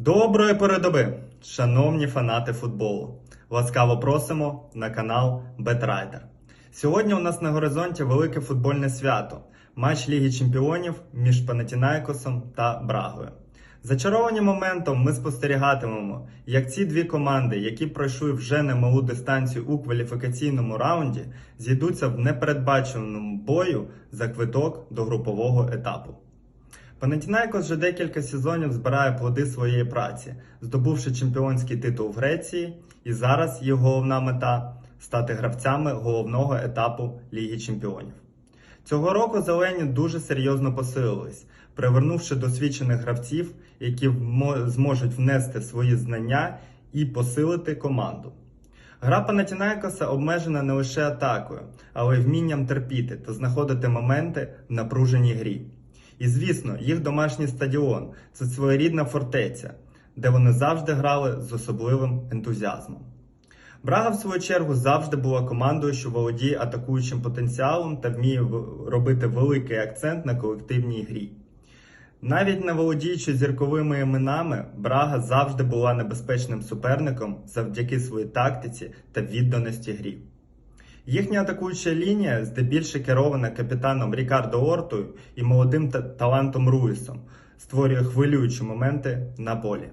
Доброї передоби, шановні фанати футболу. Ласкаво просимо на канал Бетрайдер. Сьогодні у нас на горизонті велике футбольне свято матч Ліги Чемпіонів між Панатінайкосом та Брагою. Зачаровані моментом ми спостерігатимемо, як ці дві команди, які пройшли вже немалу дистанцію у кваліфікаційному раунді, зійдуться в непередбаченому бою за квиток до групового етапу. Панатінайкос вже декілька сезонів збирає плоди своєї праці, здобувши чемпіонський титул в Греції, і зараз їх головна мета стати гравцями головного етапу Ліги Чемпіонів. Цього року зелені дуже серйозно посилились, привернувши досвідчених гравців, які зможуть внести свої знання і посилити команду. Гра Панатінайкоса обмежена не лише атакою, але й вмінням терпіти та знаходити моменти в напруженій грі. І звісно, їх домашній стадіон це своєрідна фортеця, де вони завжди грали з особливим ентузіазмом. Брага, в свою чергу, завжди була командою, що володіє атакуючим потенціалом та вміє робити великий акцент на колективній грі. Навіть не володіючи зірковими іменами, Брага завжди була небезпечним суперником завдяки своїй тактиці та відданості грі. Їхня атакуюча лінія здебільше керована капітаном Рікардо Ортою і молодим та- талантом Руїсом, створює хвилюючі моменти на полі.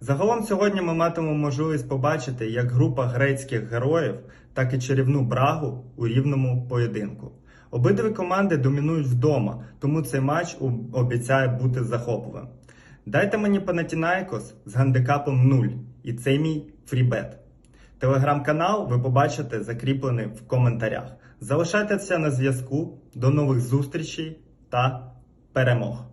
Загалом сьогодні ми матимемо можливість побачити як група грецьких героїв, так і чарівну брагу у рівному поєдинку. Обидві команди домінують вдома, тому цей матч обіцяє бути захопливим. Дайте мені Панатінайкос з гандикапом 0, і це мій фрібет. Телеграм-канал ви побачите закріплений в коментарях. Залишайтеся на зв'язку. До нових зустрічей та перемог!